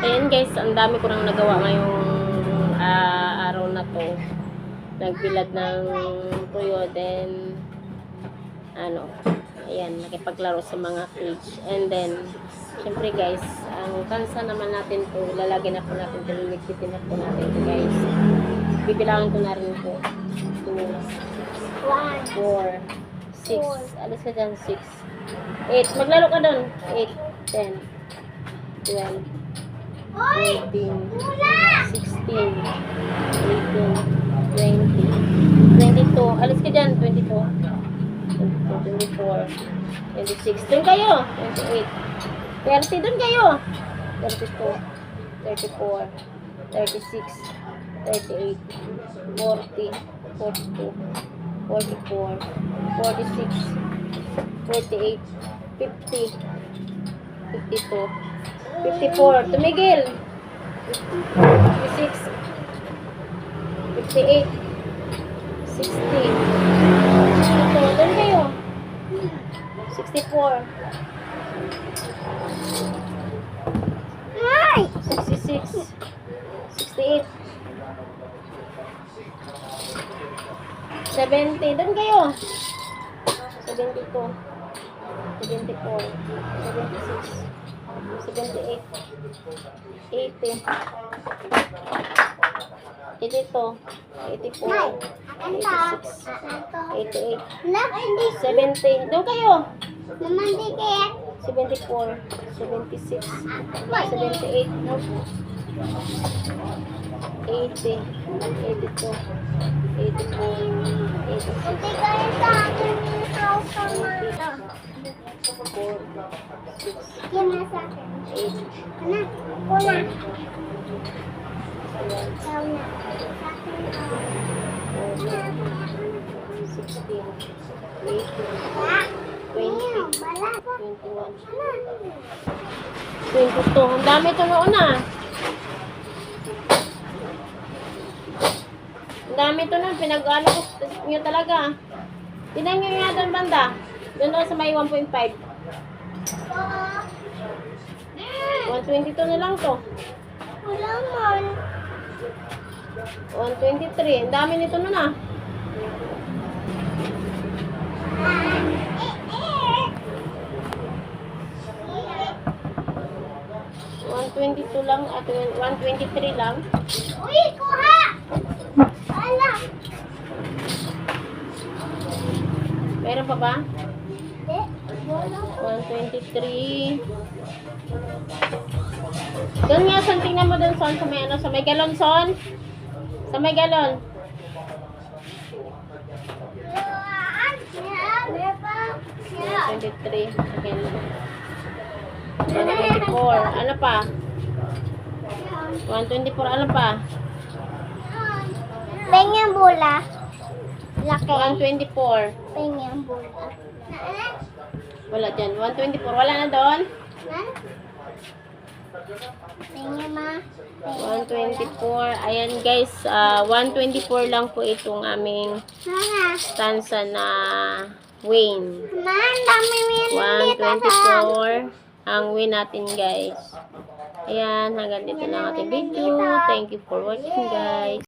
Ayan guys, ang dami ko nang nagawa ngayong ah, araw na to. Nagbilad ng tuyo, then ano, ayan, nakipaglaro sa mga cage. And then, syempre guys, ang kansa naman natin to, lalagyan na po natin ito, liligpitin na natin ito guys. Bibilangin ko na rin po. 2, One. 4, 6, alis ka dyan, 6, 8, maglaro ka doon, 8, 10, 12, 14, 16, 18, 20, 22, alis ka dyan, 22, 22, 24, 26, doon kayo, 28, 30, doon kayo, 32, 34, 36, 38, 40, 42, 44, 46, 48, 50, 52, 54, tumigil, 56, 58, 60, 62, doon kayo, 64, Ay! 66, 68, 70, doon kayo. 72, 74, 76, 78, 80, 82, 84, Akan to. 86, Akan to. 88, Nak, hindi. 70, doon kayo. Naman dikit. 74, 76, 78, 80, 82, 84, 86, Hindi kayo sa akin yung house sa mga. 4, 6, Yan na sa akin. 8, Anak, kuna. 7, Ikaw na. Sa akin na. 16, 18, Ah, 20, bala. 21, Anak. 22. Ang dami ito noon ah. Ang dami ito noon. Pinag-ano ko nyo talaga. Tinan nyo nga doon banda. Doon sa may 1.5. 122 na lang to. Wala man. 123. Ang dami nito noon ah. 122 lang at 123 lang. Uy, kuha! Ala! Meron pa ba? Eh, wala. 123. Doon nga, son, tingnan mo doon, son, sa may, ano, sa may galon, son. Sa may galon. Yan. 23. Okay. 124. Ano pa? 124. Ano pa? Penyang bola. Laki. 124. Penyang bola. Wala dyan. 124. Wala na doon? Ma. 124. Ayan guys. ah, 124 lang po itong aming Mama. stanza na Wayne. Man, dami mo yan dito sa... 124 ang win natin guys. Ayan, hanggang dito lang ating video. Thank you for watching guys.